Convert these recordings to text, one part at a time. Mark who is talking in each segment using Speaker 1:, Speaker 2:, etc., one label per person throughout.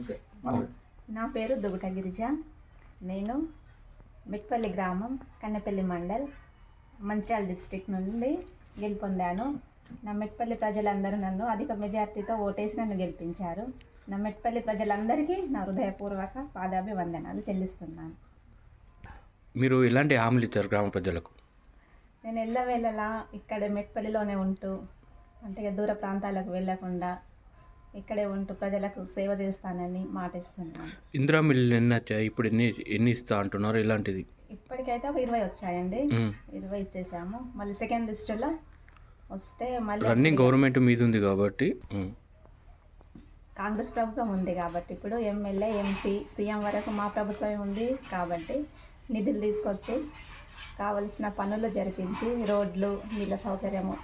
Speaker 1: Okay
Speaker 2: నా పేరు దుగుట గిరిజ. నేను మిట్పల్లి గ్రామం కన్నెపల్లి మండల్ మంచిర్యాల డిస్టిక్ నుండి గెలుపొందాను. నా మెట్పల్లి ప్రజలందరూ నన్ను అధిక మెజార్టీతో ఓటేసి నన్ను గెలిపించారు. నా మెట్పల్లి ప్రజలందరికీ నా హృదయపూర్వక పాదాభివందనాలు చెల్లిస్తున్నాను.
Speaker 3: మీరు ఎలాంటి హామీలు ఇచ్చారు గ్రామ ప్రజలకు?
Speaker 2: నేను ఎల్లవేళలా ఇక్కడ మెట్పల్లిలోనే ఉంటూ అంటే దూర ప్రాంతాలకు వెళ్ళకుండా ఇక్కడే ఉంటూ ప్రజలకు సేవ చేస్తానని మాటిస్తున్నాను.
Speaker 3: ఇందిరా మిల్లు ఎన్ని వచ్చాయి? ఇప్పుడు ఎన్ని ఎన్ని ఇస్తా అంటున్నారు? ఇలాంటిది
Speaker 2: ఇప్పటికైతే ఒక ఇరవై వచ్చాయండి. ఇరవై ఇచ్చేసాము. మళ్ళీ సెకండ్ లిస్టులో వస్తే మళ్ళీ
Speaker 3: రన్నింగ్ గవర్నమెంట్ మీద ఉంది కాబట్టి.
Speaker 2: కాంగ్రెస్ ప్రభుత్వం ఉంది కాబట్టి ఇప్పుడు ఎమ్మెల్యే ఎంపీ సీఎం వరకు మా ప్రభుత్వమే ఉంది కాబట్టి నిధులు తీసుకొచ్చి కావలసిన పనులు జరిపించి రోడ్లు నీళ్ళ సౌకర్యము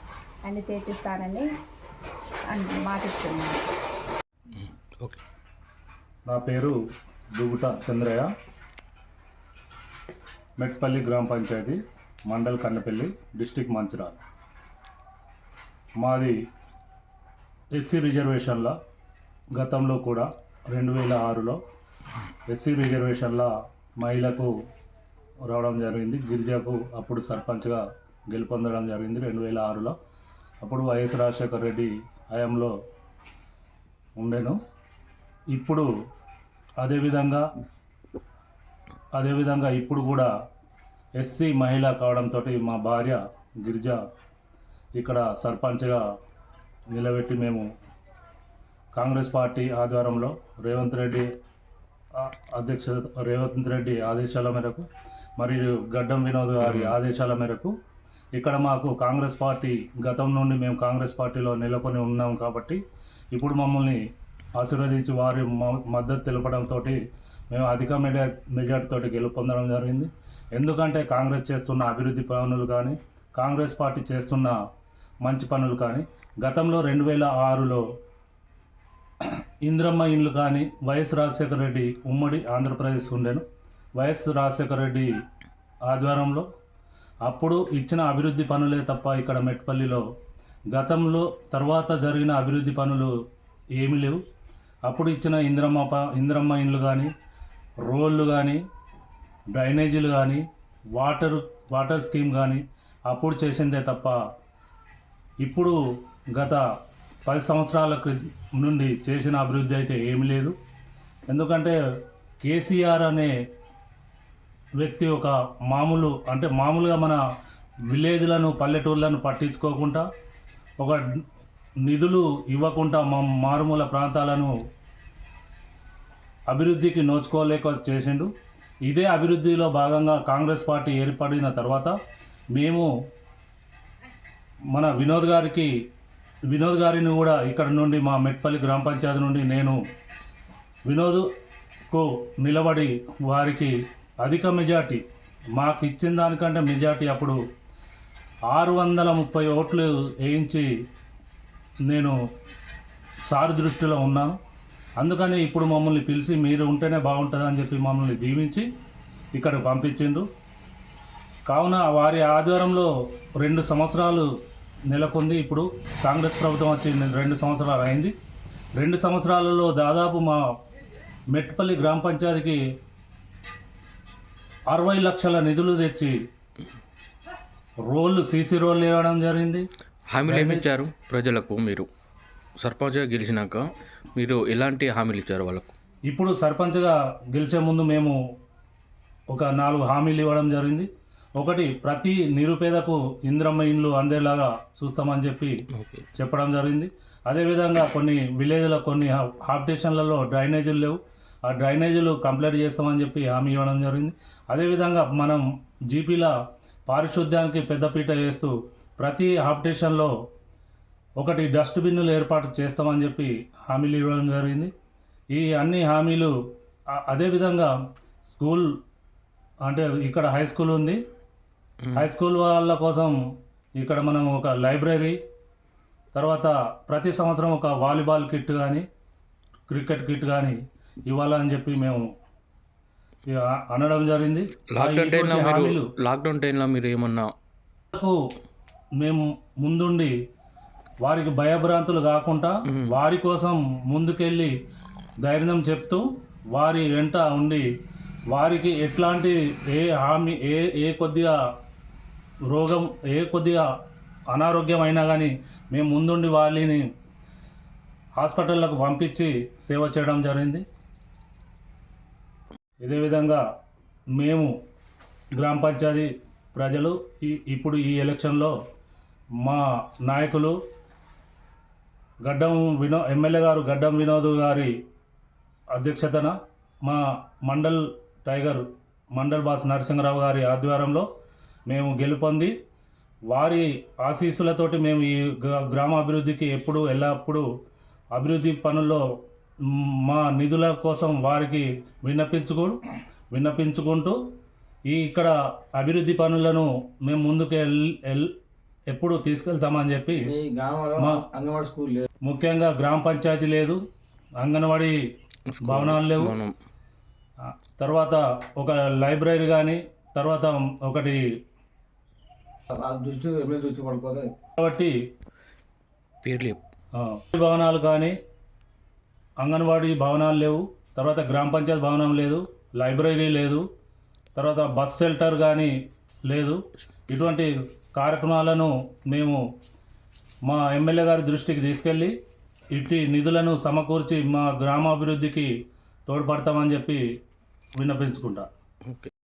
Speaker 2: అన్ని చేపిస్తానని మాటిస్తున్నాను.
Speaker 3: ఓకే.
Speaker 4: నా పేరు దుగుట చంద్రయ్య. మెట్పల్లి గ్రామ పంచాయతీ మండల్ కన్నపల్లి డిస్టిక్ మంచిర్యాల మాది ఎస్సీ రిజర్వేషన్ల గతంలో కూడా రెండు వేల ఆరులో ఎస్సీ రిజర్వేషన్ల మహిళకు రావడం జరిగింది. గిరిజకు అప్పుడు సర్పంచ్గా గెలుపొందడం జరిగింది. రెండు వేల ఆరులో అప్పుడు వైఎస్ రాజశేఖర రెడ్డి హయాంలో ఉండేను. ఇప్పుడు అదేవిధంగా అదేవిధంగా ఇప్పుడు కూడా ఎస్సీ మహిళ కావడంతో మా భార్య గిరిజ ఇక్కడ సర్పంచ్గా నిలబెట్టి మేము కాంగ్రెస్ పార్టీ ఆధ్వర్యంలో రేవంత్ రెడ్డి అధ్యక్ష రేవంత్ రెడ్డి ఆదేశాల మేరకు మరియు గడ్డం వినోద్ గారి ఆదేశాల మేరకు ఇక్కడ మాకు కాంగ్రెస్ పార్టీ గతం నుండి మేము కాంగ్రెస్ పార్టీలో నెలకొని ఉన్నాం కాబట్టి ఇప్పుడు మమ్మల్ని ఆశీర్వదించి వారి మ- మద్దతు తెలపడంతో మేము అధిక మెజా మెజార్టీతో గెలుపొందడం జరిగింది. ఎందుకంటే కాంగ్రెస్ చేస్తున్న అభివృద్ధి పనులు కానీ కాంగ్రెస్ పార్టీ చేస్తున్న మంచి పనులు కానీ గతంలో రెండు వేల ఆరులో ఇంద్రమ్మ ఇండ్లు కానీ వైఎస్ రాజశేఖర రెడ్డి ఉమ్మడి ఆంధ్రప్రదేశ్ ఉండెను. వైఎస్ రాజశేఖర రెడ్డి ఆధ్వర్యంలో అప్పుడు ఇచ్చిన అభివృద్ధి పనులే తప్ప ఇక్కడ మెట్పల్లిలో గతంలో తర్వాత జరిగిన అభివృద్ధి పనులు ఏమీ లేవు. అప్పుడు ఇచ్చిన ఇంద్రమ్మ ప ఇంద్రమ్మ ఇండ్లు కానీ రోళ్ళు కానీ డ్రైనేజీలు కానీ వాటర్ వాటర్ స్కీమ్ కానీ అప్పుడు చేసిందే తప్ప ఇప్పుడు గత పది సంవత్సరాల నుండి చేసిన అభివృద్ధి అయితే ఏమీ లేదు. ఎందుకంటే కేసీఆర్ అనే వ్యక్తి ఒక మామూలు అంటే మామూలుగా మన విలేజ్లను పల్లెటూర్లను పట్టించుకోకుండా ఒక నిధులు ఇవ్వకుండా మా మారుమూల ప్రాంతాలను అభివృద్ధికి నోచుకోలేక చేసిండు. ఇదే అభివృద్ధిలో భాగంగా కాంగ్రెస్ పార్టీ ఏర్పడిన తర్వాత మేము మన వినోద్ గారికి వినోద్ గారిని కూడా ఇక్కడ నుండి మా మెట్పల్లి గ్రామ పంచాయతీ నుండి నేను వినోద్కు నిలబడి వారికి అధిక మెజార్టీ. మాకు ఇచ్చిన దానికంటే మెజార్టీ అప్పుడు ఆరు వందల ముప్పై ఓట్లు వేయించి నేను సారి దృష్టిలో ఉన్నాను. అందుకని ఇప్పుడు మమ్మల్ని పిలిచి మీరు ఉంటేనే బాగుంటుందని చెప్పి మమ్మల్ని దీవించి ఇక్కడ పంపించిండ్రు. కావున వారి ఆధ్వర్యంలో రెండు సంవత్సరాలు నెలకొంది ఇప్పుడు. కాంగ్రెస్ ప్రభుత్వం వచ్చి రెండు సంవత్సరాలు అయింది. రెండు సంవత్సరాలలో దాదాపు మా మెట్పల్లి గ్రామ పంచాయతీకి అరవై లక్షల నిధులు తెచ్చి రోళ్ళు సీసీ రోళ్ళు ఇవ్వడం జరిగింది.
Speaker 3: హామీలు ఏమి ఇచ్చారు ప్రజలకు మీరు? సర్పంచ్గా గెలిచినాక మీరు ఎలాంటి హామీలు ఇచ్చారు వాళ్ళకు?
Speaker 4: ఇప్పుడు సర్పంచ్గా గెలిచే ముందు మేము ఒక నాలుగు హామీలు ఇవ్వడం జరిగింది. ఒకటి ప్రతి నిరుపేదకు ఇంద్రమ్మ ఇండ్లు అందేలాగా చూస్తామని చెప్పి చెప్పడం జరిగింది. అదేవిధంగా కొన్ని విలేజ్లో కొన్ని హాబిటేషన్లలో డ్రైనేజీలు లేవు. ఆ డ్రైనేజీలు కంప్లీట్ చేస్తామని చెప్పి హామీ ఇవ్వడం జరిగింది. అదేవిధంగా మనం జీపీల పారిశుద్ధ్యానికి పెద్దపీట వేస్తూ ప్రతి హాబిటేషన్లో ఒకటి డస్ట్బిన్నులు ఏర్పాటు చేస్తామని చెప్పి హామీలు ఇవ్వడం జరిగింది. ఈ అన్ని హామీలు అదేవిధంగా స్కూల్ అంటే ఇక్కడ హై స్కూల్ ఉంది. హై స్కూల్ వాళ్ళ కోసం ఇక్కడ మనం ఒక లైబ్రరీ తర్వాత ప్రతి సంవత్సరం ఒక వాలీబాల్ కిట్ కానీ క్రికెట్ కిట్ కానీ ఇవ్వాలని చెప్పి మేము అనడం జరిగింది
Speaker 3: లాక్డౌన్ టైంలో మీరు లాక్డౌన్ టైంలో మీరు ఏమన్నా
Speaker 4: మేము ముందుండి వారికి భయభ్రాంతులు కాకుండా. వారి కోసం ముందుకెళ్ళి ధైర్యం చెప్తూ వారి వెంట ఉండి వారికి ఎట్లాంటి ఏ హామీ ఏ ఏ కొద్దిగా రోగం ఏ కొద్దిగా అనారోగ్యం అయినా కానీ మేము ముందుండి వాళ్ళని హాస్పిటళ్ళకు పంపించి సేవ చేయడం జరిగింది ఇదే విధంగా మేము గ్రామ పంచాయతీ ప్రజలు ఈ ఇప్పుడు ఈ ఎలక్షన్లో మా నాయకులు గడ్డం వినో ఎమ్మెల్యే గారు గడ్డం వినోద్ గారి అధ్యక్షతన మా మండల్ టైగర్ మండల్ బాస్ నరసింహరావు గారి ఆధ్వర్యంలో మేము గెలుపొంది వారి ఆశీస్సులతోటి మేము ఈ గ్రా- గ్రామ అభివృద్ధికి ఎప్పుడు ఎల్లప్పుడూ అభివృద్ధి పనుల్లో మ్, నిధుల కోసం వారికి విన్నపించుకో విన్నపించుకుంటూ ఈ ఇక్కడ అభివృద్ధి పనులను మేము ముందుకు ఎప్పుడు తీసుకెళ్తామని చెప్పి ముఖ్యంగా గ్రామ పంచాయతీ లేదు అంగన్వాడీ భవనాలు లేవు. తర్వాత ఒక లైబ్రరీ కానీ తర్వాత ఒకటి
Speaker 1: దృష్టి
Speaker 4: కాబట్టి భవనాలు కానీ అంగన్వాడీ భవనాలు లేవు. తర్వాత గ్రామ పంచాయతీ భవనం లేదు. లైబ్రరీ లేదు. తర్వాత బస్ షెల్టర్ కానీ లేదు. ఇటువంటి కార్యక్రమాలను మేము మా ఎమ్మెల్యే గారి దృష్టికి తీసుకెళ్ళి ఇట్టి నిధులను సమకూర్చి మా గ్రామాభివృద్ధికి తోడ్పడతామని చెప్పి విన్నపించుకుంటా.
Speaker 3: ఓకే.